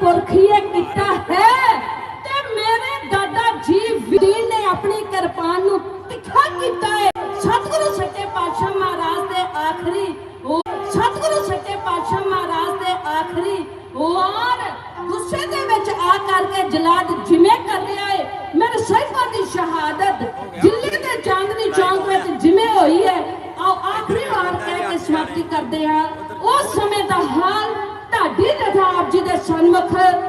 ਪੁਰਖੀਏ, ਕੀਤਾ ਹੈ। ਤੇ ਮੇਰੇ ਦਾਦਾ ਜੀ ਵੀਰ ਨੇ ਆਪਣੀ ਕਿਰਪਾਨ ਨੂੰ ਤਿੱਖਾ ਕੀਤਾ ਹੈ। ਸਤਿਗੁਰੂ ਸੱਚੇ ਪਾਤਸ਼ਾਹ ਮਹਾਰਾਜ ਦੇ ਆਖਰੀ ਉਹ ਸਤਿਗੁਰੂ ਸੱਚੇ ਪਾਤਸ਼ਾਹ ਮਹਾਰਾਜ ਦੇ ਆਖਰੀ ਔਰ ਗੁੱਸੇ ਦੇ ਵਿੱਚ ਆ ਕਰਕੇ ਜਲਾਦ ਜਿਵੇਂ ਕਰ ਰਿਹਾ ਹੈ ਮੇਰੇ ਸਹਿਬਾ ਦੀ ਸ਼ਹਾਦਤ ਦਿੱਲੀ ਦੇ ਚਾਂਦਨੀ ਚੌਂਕ ਵਿੱਚ ਜਿਵੇਂ ਹੋਈ ਹੈ ਆਓ ਆਖਰੀ ਵਾਰ ਕਹਿ ਕੇ ਸਮਾਪਤੀ ਕਰਦੇ ਹਾਂ। ਉਸ ਸਮੇਂ ਦਾ ਹਾਲ ਢਾਡੀ ਰਥਾ ਆਪ ਜੀ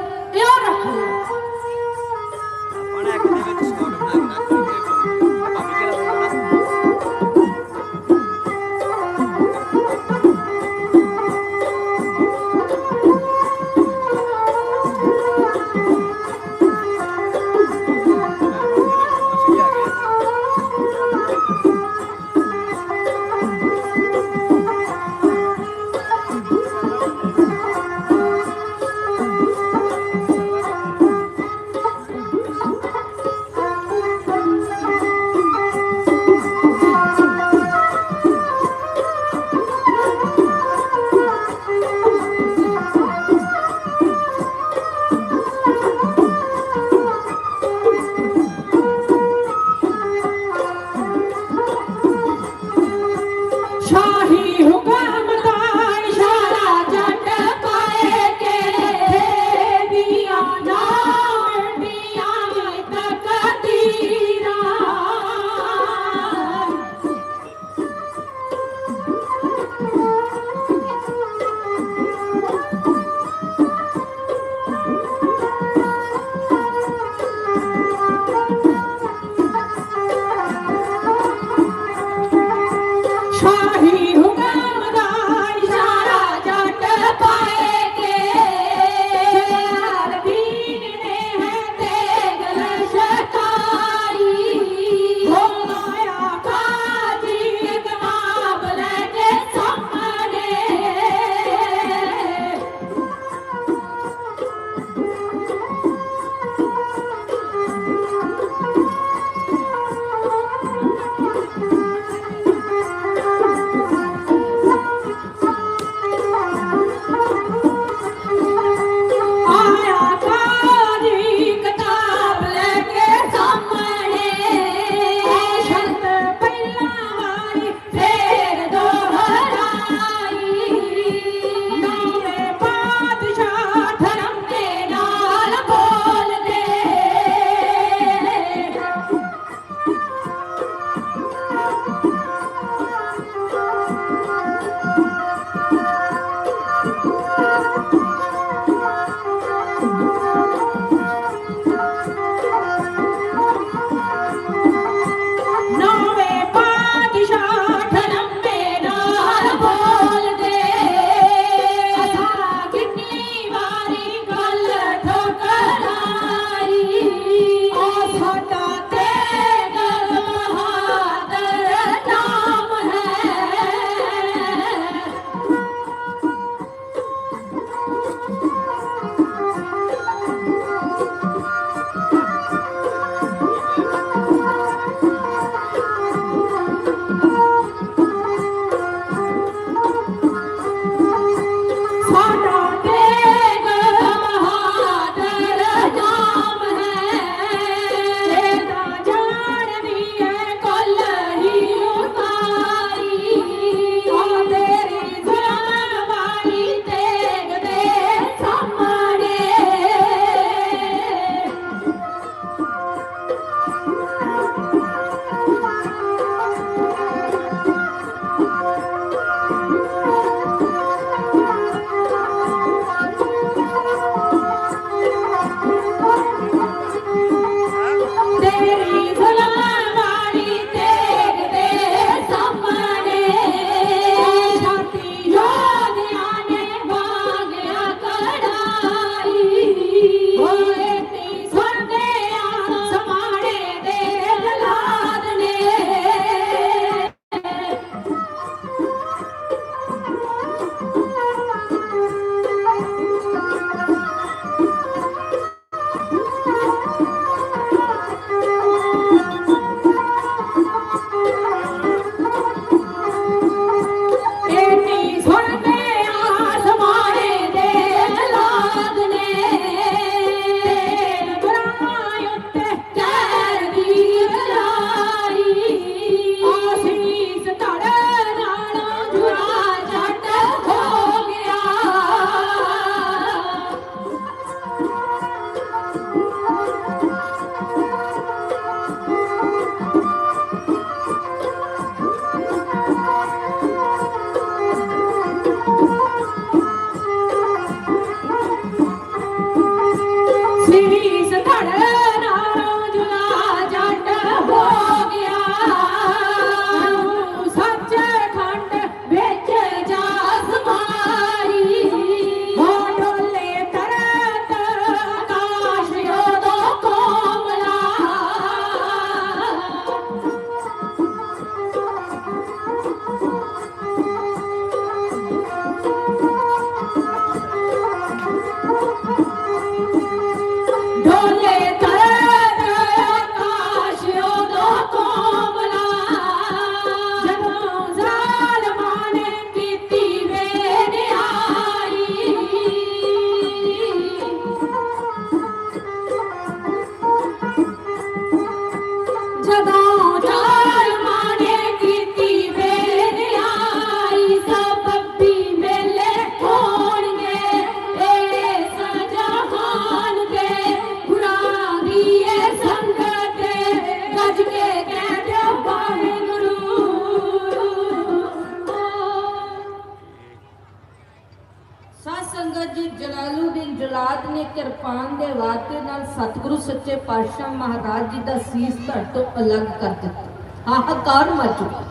ਸੱਚੇ ਪਾਤਸ਼ਾਹ ਮਹਾਰਾਜ ਜੀ ਦਾ ਸੀਸ ਧੜ ਤੋਂ ਅਲੱਗ ਕਰ ਦਿੱਤਾ। ਹਾਹਾਕਾਰ ਮਚ ਚੁੱਕਾ।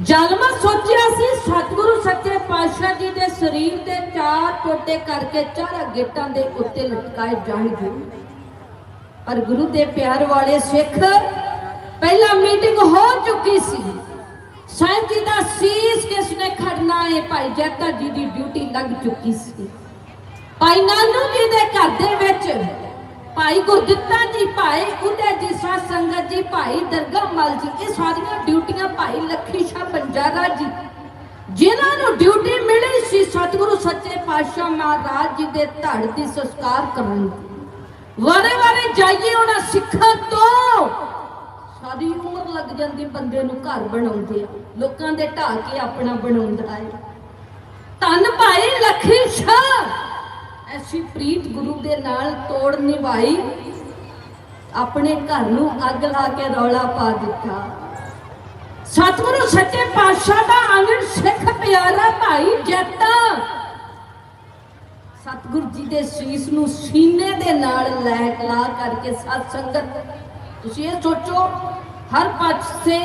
ਜਲਮਾ ਸੋਚਿਆ ਸੀ, ਸਤਿਗੁਰੂ ਸੱਚੇ ਪਾਤਸ਼ਾਹ ਜੀ ਦੇ ਸਰੀਰ ਦੇ ਚਾਰ ਟੋਟੇ ਕਰਕੇ ਚਾਰਾਂ ਗੇਟਾਂ ਦੇ ਉੱਤੇ ਲਟਕਾਏ ਜਾਣਗੇ ਪਰ ਗੁਰੂ ਦੇ ਪਿਆਰ ਵਾਲੇ ਸਿੱਖ, ਪਹਿਲਾਂ ਮੀਟਿੰਗ ਹੋ ਚੁੱਕੀ ਸੀ। ਸਾਈਂ ਜੀ ਦਾ ਸੀਸ ਕਿਸ ਨੇ ਖੜਨਾ ਹੈ ਭਾਈ ਜੈਤਾ ਜੀ ਦੀ ਡਿਊਟੀ ਲੱਗ ਚੁੱਕੀ ਸੀ। ਭਾਈ ਨਾਨੂ ਜੀ ਦੇ ਘਰ ਦੇ ਵਿੱਚ ਭਾਈ ਗੁਰਦਿੱਤਾ ਜੀ ਭਾਈ ਉਦੇ ਜੀ ਸੰਗਤ ਜੀ ਭਾਈ, ਦਰਗਾ ਮਲ ਜੀ, ਇਹ ਸਾਰੀਆਂ ਡਿਊਟੀਆਂ ਭਾਈ ਲੱਖੀ ਸ਼ਾਹ ਬੰਜਾਰਾ ਜੀ। ਜਿਨ੍ਹਾਂ ਨੂੰ ਡਿਊਟੀ ਮਿਲੀ ਸੀ, ਸਤਿਗੁਰੂ ਸੱਚੇ ਪਾਤਸ਼ਾਹ ਮਹਾਰਾਜ ਜੀ ਦੇ ਧੜ ਦੀ ਸੰਸਕਾਰ ਕਰਨ ਦੀ। ਵਾਰੇ ਵਾਰੇ ਜਾਈਏ ਉਹਨਾਂ ਸਿੱਖਾਂ ਤੋਂ। ਸਾਰੀ ਉਮਰ ਲੱਗ ਜਾਂਦੀ ਬੰਦੇ ਨੂੰ ਘਰ ਬਣਾਉਂਦੇ ਆ। ਲੋਕਾਂ ਦੇ ਢਾਹ ਕੇ ਆਪਣਾ ਬਣਾਉਂਦਾ ਹੈ। ਧੰਨ ਭਾਈ ਲੱਖੀ ਸ਼ਾਹ। ਅਸੀਂ ਪ੍ਰੀਤ ਗੁਰੂ ਦੇ ਨਾਲ ਤੋੜ ਨਿਭਾਈ। ਆਪਣੇ ਘਰ ਨੂੰ ਅੱਗ ਲਾ ਕੇ ਰੌਲਾ ਪਾ ਦਿੱਤਾ। ਸਤਿਗੁਰੂ ਸੱਚੇ ਪਾਤਸ਼ਾਹ ਦਾ ਆਂਗਣ ਸਿੱਖ ਪਿਆਰਾ ਭਾਈ ਜੱਟਾ। ਸਤਿਗੁਰੂ ਜੀ ਦੇ ਸੀਸ ਨੂੰ ਸੀਨੇ ਦੇ ਨਾਲ ਲੈ ਲਾ ਕਰਕੇ ਸਤ ਸੰਗਤ, ਤੁਸੀਂ ਇਹ ਸੋਚੋ, ਹਰ ਪਾਸੇ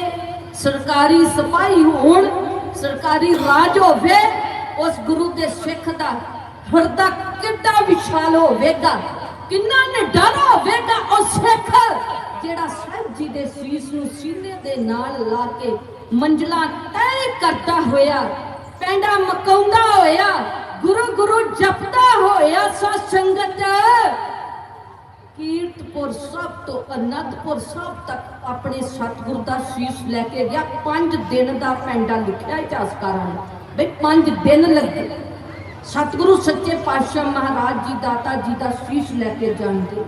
ਸਰਕਾਰੀ ਸਿਪਾਹੀ ਹੋਣ, ਸਰਕਾਰੀ ਰਾਜ ਹੋਵੇ, ਉਸ ਗੁਰੂ ਦੇ ਸਿੱਖ ਦਾ ਹਿਰਦਾ ਕਿੱਡਾ ਵਿਸ਼ਾਲ ਹੋਵੇਗਾ ਕਿੰਨਾ ਨਿਡਰ ਹੋਵੇਗਾ ਉਹ ਸਿੱਖ, ਜਿਹੜਾ ਸਾਹਿਬ ਜੀ ਦੇ ਸੀਸ ਨੂੰ ਸੀਨੇ ਦੇ ਨਾਲ ਲਾ ਕੇ ਮੰਜ਼ਲਾ ਤੈਅ ਕਰਦਾ ਹੋਇਆ, ਪੈਂਡਾ ਮਕਾਉਂਦਾ ਹੋਇਆ, ਗੁਰੂ ਗੁਰੂ ਜਪਦਾ ਹੋਇਆ ਸਾ ਸੰਗਤ। ਕੀਰਤਪੁਰ ਸਭ ਤੋਂ ਅਨੰਦਪੁਰ ਸਭ ਤੱਕ ਆਪਣੇ ਸਤਿਗੁਰ ਦਾ ਸ਼ੀਸ਼ ਲੈ ਕੇ ਗਿਆ, ਪੰਜ ਦਿਨ ਦਾ ਪੈਂਡਾ ਲਿਖਿਆ ਇਤਿਹਾਸਕਾਰਾਂ ਨੇ। ਬਈ ਪੰਜ ਦਿਨ ਲੱਗੇ। ਸਤਿਗੁਰੂ ਸੱਚੇ ਪਾਤਸ਼ਾਹ ਮਹਾਰਾਜ ਜੀ, ਦਾਤਾ ਜੀ ਦਾ ਸ਼ੀਸ਼ ਲੈ ਕੇ ਜਾਂਦੇ।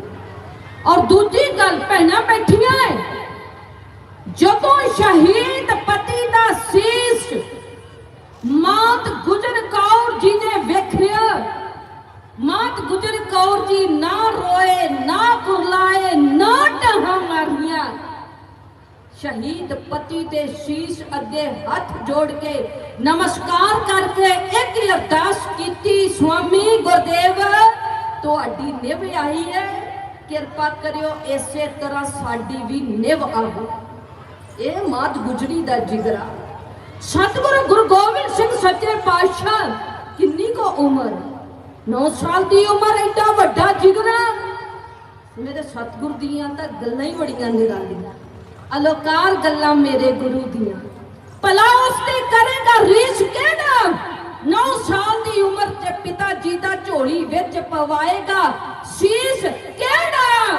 ਔਰ ਦੂਜੀ ਗੱਲ, ਭੈਣਾਂ ਬੈਠੀਆਂ ਐ, ਜਦੋਂ ਸ਼ਹੀਦ ਪਤੀ ਦਾ ਸੀਸ ਮਾਤ ਗੁਜਰ ਕੌਰ ਜੀ ਨੇ ਵੇਖਿਆ, ਮਾਤ ਗੁਜਰ ਕੌਰ ਜੀ ਨਾ ਰੋਏ, ਨਾ ਕੁਰਲਾਏ, ਨਾ ਟਹਾਂ ਮਾਰੀਆਂ। ਸ਼ਹੀਦ ਪਤੀ ਤੇ ਸ਼ੀਸ਼ ਅੱਗੇ ਹੱਥ ਜੋੜ ਕੇ ਨਮਸਕਾਰ ਕਰਕੇ ਇੱਕ ਅਰਦਾਸ ਕੀਤੀ, ਸੁਆਮੀ ਗੁਰਦੇਵ, ਤੁਹਾਡੀ ਨਿਭ ਆਈ ਹੈ। ਕਿਰਪਾ ਕਰਿਓ ਇਸੇ ਤਰ੍ਹਾਂ ਸਾਡੀ ਵੀ ਨਿਭ ਆਵੇ। ਇਹ ਮਾਤ ਗੁਜਰੀ ਦਾ ਜਿਗਰਾ। ਸਤਿਗੁਰੂ ਗੁਰੂ ਗੋਬਿੰਦ ਸਿੰਘ ਸੱਚੇ ਪਾਤਸ਼ਾਹ, ਕਿੰਨੀ ਕੋ ਉਮਰ? 9 ਸਾਲ ਦੀ ਉਮਰ ਐਡਾ ਵੱਡਾ ਜਿਗਰਾ। ਮੇਰੇ ਸਤਿਗੁਰ ਦੀਆਂ ਤਾਂ ਗੱਲਾਂ ਹੀ ਬੜੀਆਂ ਨਿਰਾਲੀਆਂ। ਅਲੋਕਾਰ ਗੱਲਾਂ ਮੇਰੇ ਗੁਰੂ ਦੀਆਂ। ਭਲਾ ਉਸ ਤੇ ਕਰੇਗਾ ਰੀਸ ਕਿਹੜਾ? 9 ਸਾਲ ਦੀ ਉਮਰ ਤੇ ਪਿਤਾ ਜੀ ਦਾ ਝੋਲੀ ਵਿੱਚ ਪਵਾਏਗਾ ਸੀਸ ਕਿਹੜਾ?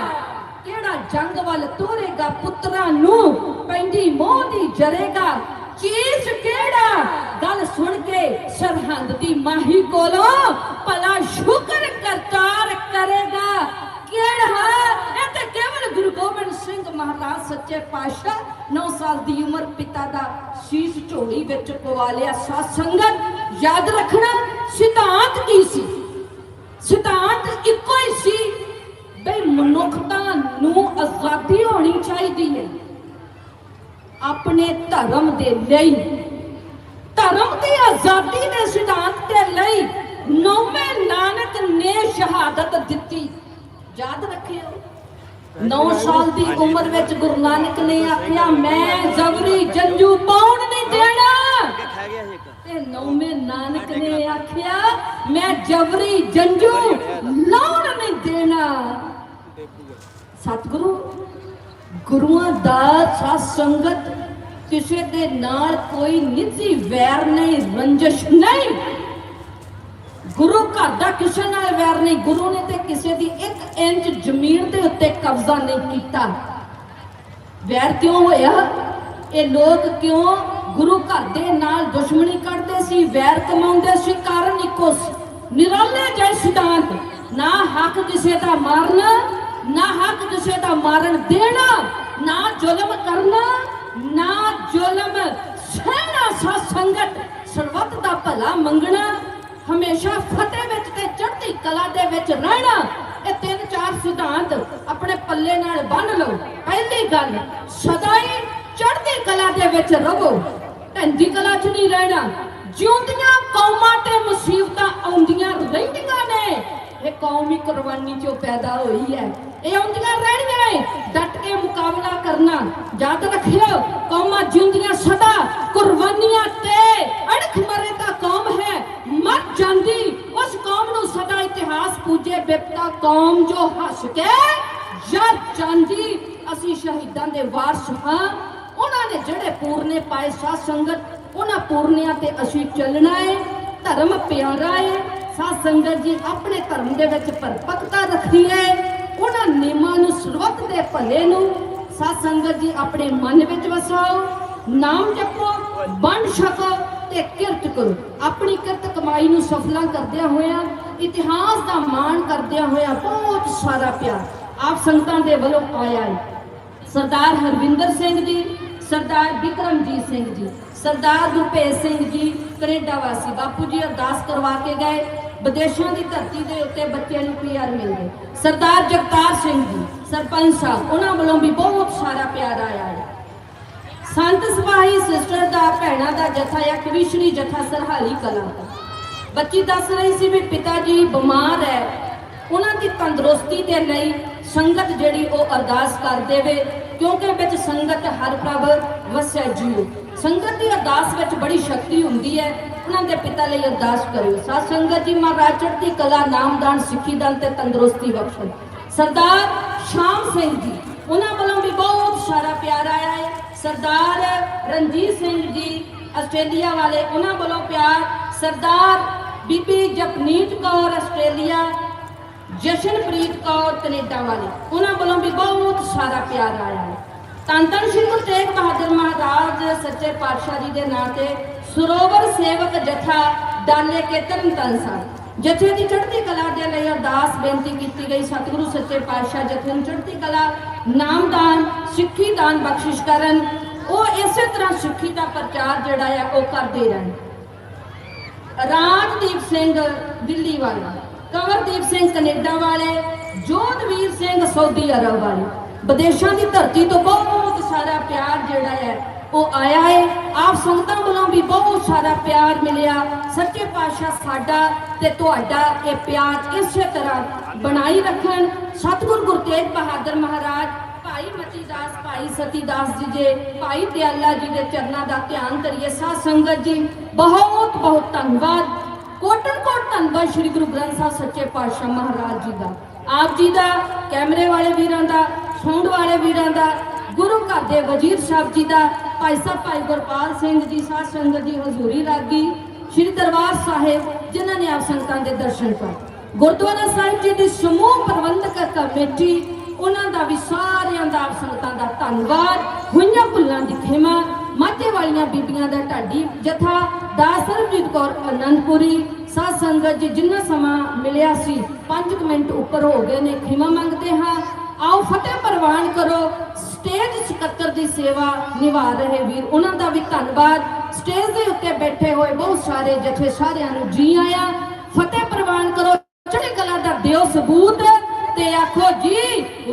ਕਿਹੜਾ ਜੰਗ ਵੱਲ ਤੋਰੇਗਾ ਪੁੱਤਰਾਂ ਨੂੰ? ਪੈਂਦੀ ਮੋਹ ਦੀ ਜਰੇਗਾ ਚੀਜ਼ ਕਿਹੜਾ? ਗੱਲ ਸੁਣ ਕੇ ਸਰਹੰਦ ਦੀ ਮਾਹੀ ਕੋਲੋਂ ਭਲਾ ਸ਼ੁਕਰ ਕਰਤਾਰ ਕਰੇਗਾ। ਕਿਹੜਾ ਇਹ ਤੇ ਕੇਵਲ ਗੁਰੂ ਗੋਬਿੰਦ ਸਿੰਘ ਮਹਾਰਾਜ ਸੱਚੇ ਪਾਤਸ਼ਾਹ 9 ਸਾਲ ਦੀ ਉਮਰ ਪਿਤਾ ਦਾ ਸ਼ੀਸ਼ ਝੋਲੀ ਵਿੱਚ ਪਵਾ ਲਿਆ। ਸਾਧ ਸੰਗਤ, ਯਾਦ ਰੱਖਣਾ, ਸਿਧਾਂਤ ਕੀ ਸੀ? ਸਿਧਾਂਤ ਇੱਕੋ ਹੀ ਸੀ ਬਈ ਮਨੁੱਖਤਾ ਨੂੰ ਆਜ਼ਾਦੀ ਹੋਣੀ ਚਾਹੀਦੀ ਹੈ। ਆਪਣੇ ਧਰਮ ਦੇ ਲਈ, ਧਰਮ ਦੀ ਆਜ਼ਾਦੀ ਦੇ ਸਿਧਾਂਤ ਦੇ ਲਈ ਨੌਵੇਂ ਨਾਨਕ ਨੇ ਸ਼ਹਾਦਤ ਦਿੱਤੀ। ਯਾਦ ਰੱਖਿਓ। 9 ਸਾਲ ਦੀ ਉਮਰ ਵਿੱਚ ਗੁਰੂ ਨਾਨਕ ਨੇ ਆਖਿਆ, ਮੈਂ ਜ਼ਬਰੀ ਜੰਜੂ ਪਾਉਣ ਨਹੀਂ ਦੇਣਾ। ਤੇ ਨੌਵੇਂ ਨਾਨਕ ਨੇ ਆਖਿਆ, ਮੈਂ ਜਬਰੀ ਜੰਜੂ ਲਾਉਣ ਨਹੀਂ ਦੇਣਾ। ਸਤਿਗੁਰੂ, ਗੁਰੂਆਂ ਦਾ ਸਾਧ ਸੰਗਤ ਕਿਸੇ ਦੇ ਨਾਲ ਕੋਈ ਨਿੱਜੀ ਵੈਰ ਨਹੀਂ, ਰੰਜਿਸ਼ ਨਹੀਂ। ਗੁਰੂ ਘਰ ਦਾ ਕਿਸੇ ਨਾਲ ਵੈਰ ਨਹੀਂ, ਗੁਰੂ ਨੇ ਤੇ ਕਿਸੇ ਦੀ 1 ਇੰਚ ਜ਼ਮੀਨ ਦੇ ਉੱਤੇ ਕਬਜ਼ਾ ਨਹੀਂ ਕੀਤਾ। ਵੈਰ ਕਿਉਂ ਹੋਇਆ? ਇਹ ਲੋਕ ਕਿਉਂ ਗੁਰੂ ਘਰ ਦੇ ਨਾਲ ਦੁਸ਼ਮਣੀ ਕਰਦੇ ਸੀ, ਵੈਰ ਕਮਾਉਂਦੇ ਸੀ? ਕਾਰਨ ਇੱਕੋ ਸੀ। ਨਿਰਾਲੇ ਜੈ ਸਿਧਾਂਤ, ਨਾ ਹੱਕ ਕਿਸੇ ਦਾ ਮਾਰਨਾ, ਨਾ ਹੱਕ ਕਿਸੇ ਦਾ ਮਾਰਨ ਦੇਣਾ, ਨਾ ਜ਼ੁਲਮ ਕਰਨਾ, ਨਾ ਜ਼ੁਲਮ ਸਹਿਣਾ ਸਾ ਸੰਗਤ, ਸਰਬੱਤ ਦਾ ਭਲਾ ਮੰਗਣਾ ਹਮੇਸ਼ਾ ਫਤਿਹ ਵਿੱਚ ਤੇ ਚੜ੍ਹਦੀ ਕਲਾ ਦੇ ਵਿੱਚ ਰਹਿਣਾ, ਇਹ ਤਿੰਨ ਚਾਰ ਸਿਧਾਂਤ ਆਪਣੇ ਪੱਲੇ ਨਾਲ ਬੰਨ ਲਓ। ਪਹਿਲੀ ਗੱਲ, ਸਦਾ ਹੀ ਚੜ੍ਹਦੀ ਕਲਾ ਦੇ ਵਿੱਚ ਰਹੋ। ਢੰਦੀ ਕਲਾ 'ਚ ਨਹੀਂ ਰਹਿਣਾ। ਜਿਉਂਦੀਆਂ ਕੌਮਾਂ ਤੇ ਮੁਸੀਬਤਾਂ ਆਉਂਦੀਆਂ ਰਹਿੰਦੀਆਂ ਨੇ। ਇਹ ਕੌਮੀ ਕੁਰਬਾਨੀ 'ਚੋਂ ਪੈਦਾ ਹੋਈ ਹੈ। ਇਹ ਆਉਂਦੀਆਂ ਰਹਿਣੀਆਂ ਨੇ। ਡਟ ਕੇ ਮੁਕਾਬਲਾ ਕਰਨਾ। ਯਾਦ ਰੱਖਿਓ, ਕੌਮਾਂ ਜਿਉਂਦੀਆਂ ਸਦਾ ਕੁਰਬਾਨੀਆਂ ਤੇ ਅੜਖ ਮਰੇ ਤਾਂ ਮਰ ਜਾਂਦੀ, ਉਸ ਕੌਮ ਨੂੰ ਸਦਾ ਇਤਿਹਾਸ ਪੂਜੇ, ਬਿਪਤਾ, ਕੌਮ ਜੋ ਹੱਸ ਕੇ ਯਾਰ ਜਾਂਦੀ, ਅਸੀਂ ਸ਼ਹੀਦਾਂ ਦੇ ਵਾਰਸ ਹਾਂ। ਉਹਨਾਂ ਨੇ ਜਿਹੜੇ ਪੂਰਨੇ ਪਾਏ ਸਾਧ ਸੰਗਤ, ਉਹਨਾਂ ਪੂਰਨਿਆਂ ਤੇ ਅਸੀਂ ਚੱਲਣਾ ਹੈ ਧਰਮ ਪਿਆਰਾ ਹੈ ਸਾਧ ਸੰਗਤ ਜੀ ਆਪਣੇ ਧਰਮ ਦੇ ਵਿੱਚ ਪਰਪਕਤਾ ਰੱਖੀ ਹੈ ਉਹਨਾਂ ਨਿਯਮਾਂ ਨੂੰ ਸਰਬੱਤ ਦੇ ਭਲੇ ਨੂੰ ਸਾਧ ਸੰਗਤ ਜੀ ਆਪਣੇ ਮਨ ਵਿੱਚ ਵਸਾਓ, ਨਾਮ ਜਪੋ ਵੰਡ ਛਕੋ ਤੇ ਕਿਰਤ ਕਰੋ। ਆਪਣੀ ਕਿਰਤ ਕਮਾਈ ਨੂੰ ਸਫਲਾ ਕਰਦਿਆਂ ਹੋਇਆਂ, ਇਤਿਹਾਸ ਦਾ ਮਾਣ ਕਰਦਿਆਂ ਹੋਇਆਂ ਬਹੁਤ ਸਾਰਾ ਪਿਆਰ ਆਪ ਸੰਗਤਾਂ ਦੇ ਵੱਲੋਂ ਆਇਆ ਹੈ। ਸਰਦਾਰ ਹਰਵਿੰਦਰ ਸਿੰਘ ਜੀ, ਸਰਦਾਰ ਵਿਕਰਮਜੀਤ ਸਿੰਘ ਜੀ, ਸਰਦਾਰ ਗੁਰਪ੍ਰੀਤ ਸਿੰਘ ਜੀ, ਕੈਨੇਡਾ ਵਾਸੀ ਬਾਪੂ ਜੀ ਅਰਦਾਸ ਕਰਵਾ ਕੇ ਗਏ। ਵਿਦੇਸ਼ਾਂ ਦੀ ਧਰਤੀ ਦੇ ਉੱਤੇ ਬੱਚਿਆਂ ਨੂੰ ਪੀਆਰ ਮਿਲ ਗਏ ਸਰਦਾਰ ਜਗਤਾਰ ਸਿੰਘ ਜੀ, ਸਰਪੰਚ ਸਾਹਿਬ, ਉਹਨਾਂ ਵੱਲੋਂ ਵੀ ਬਹੁਤ ਸਾਰਾ ਪਿਆਰ ਆਇਆ ਹੈ। ਸੰਤ ਸਪਾਹੀ ਸਿਸਟਰ ਦਾ, ਭੈਣਾਂ ਦਾ ਜਥਾ ਜਾਂ ਕਵਿਸ਼ਰੀ ਜਥਾ ਸਰਹਾਲੀ ਕਲਾ ਬੱਚੀ ਦੱਸ ਰਹੀ ਸੀ ਵੀ ਪਿਤਾ ਜੀ ਬਿਮਾਰ ਹੈ ਉਹਨਾਂ ਦੀ ਤੰਦਰੁਸਤੀ ਦੇ ਲਈ ਸੰਗਤ ਜਿਹੜੀ ਉਹ ਅਰਦਾਸ ਕਰ ਦੇਵੇ, ਕਿਉਂਕਿ ਵਿੱਚ ਸੰਗਤ ਹਰ ਪ੍ਰਭ ਵਸਿਆ ਜੀਓ ਸੰਗਤ ਦੀ ਅਰਦਾਸ ਵਿੱਚ ਬੜੀ ਸ਼ਕਤੀ ਹੁੰਦੀ ਹੈ ਉਹਨਾਂ ਦੇ ਪਿਤਾ ਲਈ ਅਰਦਾਸ ਕਰਿਓ। ਸਾਧ ਸੰਗਤ ਜੀ ਮਹਾਰਾਜ ਚੜ੍ਹਦੀ ਕਲਾ, ਨਾਮਦਾਨ, ਸਿੱਖੀ ਦਾਨ ਤੇ ਤੰਦਰੁਸਤੀ ਬਖਸ਼ੋ ਸਰਦਾਰ ਸ਼ਾਮ ਸਿੰਘ ਜੀ, ਉਹਨਾਂ ਵੱਲੋਂ ਵੀ ਬਹੁਤ ਸਾਰਾ ਪਿਆਰ ਆਇਆ ਹੈ ਸਰਦਾਰ ਰਣਜੀਤ ਸਿੰਘ ਜੀ, ਆਸਟ੍ਰੇਲੀਆ ਵਾਲੇ, ਉਹਨਾਂ ਵੱਲੋਂ ਪਿਆਰ, ਸਰਦਾਰ ਬੀਬੀ ਜਪਨੀਤ ਕੌਰ, ਆਸਟ੍ਰੇਲੀਆ, ਜਸ਼ਨਪ੍ਰੀਤ ਕੌਰ, ਕੈਨੇਡਾ ਵਾਲੇ, ਉਹਨਾਂ ਵੱਲੋਂ ਵੀ ਬਹੁਤ ਸਾਰਾ ਪਿਆਰ ਆਇਆ ਹੈ। ਧੰਨ ਧੰਨ ਸ਼੍ਰੀ ਗੁਰੂ ਤੇਗ ਬਹਾਦਰ ਮਹਾਰਾਜ, ਸੱਚੇ ਪਾਤਸ਼ਾਹ ਜੀ ਦੇ ਨਾਂ ਤੇ ਸਰੋਵਰ ਸੇਵਕ ਜਥਾ ਡਾਲੇ ਕੇ ਤਰਨ ਤਾਰਨ ਸਾਹਿਬ ਜਥੇ ਦੀ ਚੜ੍ਹਦੀ ਕਲਾ ਦੇ ਲਈ ਅਰਦਾਸ ਬੇਨਤੀ ਕੀਤੀ ਗਈ। ਸਤਿਗੁਰੂ ਸੱਚੇ ਪਾਤਸ਼ਾਹ ਜਥੇ ਨੂੰ ਚੜ੍ਹਦੀ ਕਲਾ ਨਾਮਦਾਨ, ਸਿੱਖੀ ਦਾਨ ਬਖਸ਼ਿਸ਼ ਕਰਨ। ਉਹ ਇਸੇ ਤਰ੍ਹਾਂ ਸਿੱਖੀ ਦਾ ਪ੍ਰਚਾਰ ਜਿਹੜਾ ਆ, ਉਹ ਕਰਦੇ ਰਹਿਣ। ਰਾਜਦੀਪ ਸਿੰਘ ਦਿੱਲੀ ਵਾਲਾ, ਕਵਰਦੀਪ ਸਿੰਘ ਕੈਨੇਡਾ ਵਾਲੇ, ਜੋਧਵੀਰ ਸਿੰਘ ਸਾਊਦੀ ਅਰਬ ਵਾਲੇ। ਵਿਦੇਸ਼ਾਂ ਦੀ ਧਰਤੀ ਤੋਂ ਬਹੁਤ ਸਾਰਾ ਪਿਆਰ ਜਿਹੜਾ ਹੈ ਉਹ ਆਇਆ ਹੈ ਆਪ ਸੰਗਤਾਂ ਵੱਲੋਂ ਵੀ ਬਹੁਤ ਸਾਰਾ ਪਿਆਰ ਮਿਲਿਆ। ਪਾਤਸ਼ਾਹ ਸਾਡਾ ਤੇ ਤੁਹਾਡਾ ਇਹ ਪਿਆਰ ਇਸੇ ਤਰ੍ਹਾਂ ਬਣਾਈ ਰੱਖਣ। ਸਤਿਗੁਰ ਗੁਰੂ ਤੇਗ ਬਹਾਦਰ ਮਹਾਰਾਜ, ਭਾਈ ਮਤੀ ਭਾਈ ਸਤੀ ਜੀ ਦੇ, ਭਾਈ ਦਿਆਲਾ ਜੀ ਦੇ ਚਰਨਾਂ ਦਾ ਧਿਆਨ ਕਰੀਏ ਸਾਧ ਸੰਗਤ ਜੀ। ਬਹੁਤ ਬਹੁਤ ਧੰਨਵਾਦ। ਕੋਟਨ, ਕੋਟ ਧੰਨਵਾਦ ਸ੍ਰੀ ਗੁਰੂ ਗ੍ਰੰਥ ਸਾਹਿਬ ਸੱਚੇ ਪਾਤਸ਼ਾਹ ਮਹਾਰਾਜ ਜੀ ਦਾ। ਆਪ ਜੀ ਦਾ, ਕੈਮਰੇ ਵਾਲੇ ਵੀਰਾਂ ਦਾ, ਸੌਂਡ ਵਾਲੇ ਵੀਰਾਂ ਦਾ, ਗੁਰੂ ਘਰ ਦੇ ਵਜ਼ੀਰ ਸਾਹਿਬ ਜੀ ਦਾ, ਭਾਈ ਸਾਹਿਬ ਭਾਈ ਗੁਰਪਾਲ ਸਿੰਘ ਜੀ, ਸਾਧ ਸੰਗਤ ਦੀ ਹਜ਼ੂਰੀ ਲੱਗੀ ਸ੍ਰੀ ਦਰਬਾਰ ਸਾਹਿਬ, ਜਿਨ੍ਹਾਂ ਨੇ ਆਪ ਸੰਗਤਾਂ ਦੇ ਦਰਸ਼ਨ ਕਰ ਗੁਰਦੁਆਰਾ ਸਾਹਿਬ ਜੀ ਦੀ ਸਮੂਹ ਪ੍ਰਬੰਧਕ ਕਮੇਟੀ, ਉਹਨਾਂ ਦਾ ਵੀ ਸਾਰਿਆਂ ਦਾ ਆਪ ਸੰਗਤਾਂ ਦਾ ਧੰਨਵਾਦ। ਹੋਈਆਂ ਭੁੱਲਾਂ ਦੀ ਖਿਮਾ, ਮਾਝੇ ਵਾਲੀਆਂ ਬੀਬੀਆਂ ਦਾ ਢਾਡੀ ਜਥਾ, ਦਾਸ ਸਰਬਜੀਤ ਕੌਰ ਅਨੰਦਪੁਰੀ, ਸਾਧ ਸੰਗਤ ਜੀ, ਜਿੰਨਾ ਸਮਾਂ ਮਿਲਿਆ ਸੀ 5 ਮਿੰਟ ਉੱਪਰ ਹੋ ਗਏ ਨੇ, ਖਿਮਾ ਮੰਗਦੇ ਹਾਂ। ਆਓ ਫਤਿਹ ਪ੍ਰਵਾਨ ਕਰੋ, ਸਟੇਜ ਸਕੱਤਰ ਦੀ ਸੇਵਾ ਨਿਭਾ ਰਹੇ ਵੀਰ, ਉਹਨਾਂ ਦਾ ਧੰਨਵਾਦ। ਸਟੇਜ ਦੇ ਉੱਤੇ ਬੈਠੇ ਹੋਏ ਬਹੁਤ ਸਾਰੇ ਜਥੇ ਸਾਰਿਆਂ ਨੂੰ ਜੀ ਆਇਆਂ। ਫਤਿਹ ਪ੍ਰਵਾਨ ਕਰੋ। ਚੜ੍ਹਦੀ ਕਲਾ ਦਾ ਦਿਓ ਸਬੂਤ ਤੇ ਆਖੋ ਜੀ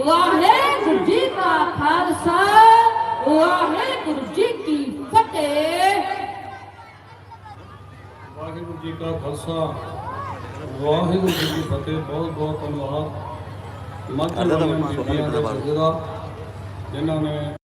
ਵਾਹਿਗੁਰੂ ਜੀ ਕਾ ਖਾਲਸਾ ਵਾਹਿਗੁਰੂ ਜੀ ਕੀ ਫਤਿਹ। ਵਾਹਿਗੁਰੂ ਜੀ ਕਾ ਖਾਲਸਾ ਵਾਹਿਗੁਰੂ ਜੀ ਕੀ ਫਤਿਹ। ਬਹੁਤ ਬਹੁਤ ਧੰਨਵਾਦ। ਮੱਧ ਕਰਦਾ ਤਾਂ ਵਾਲੀਆਂ ਸੋਨਾ ਬੀਬੀਆਂ ਮਿੱਟਦਾ ਦੇ ਬਾਹਰ। ਜਥੇਦਾਰ ਜਿਨ੍ਹਾਂ ਨੇ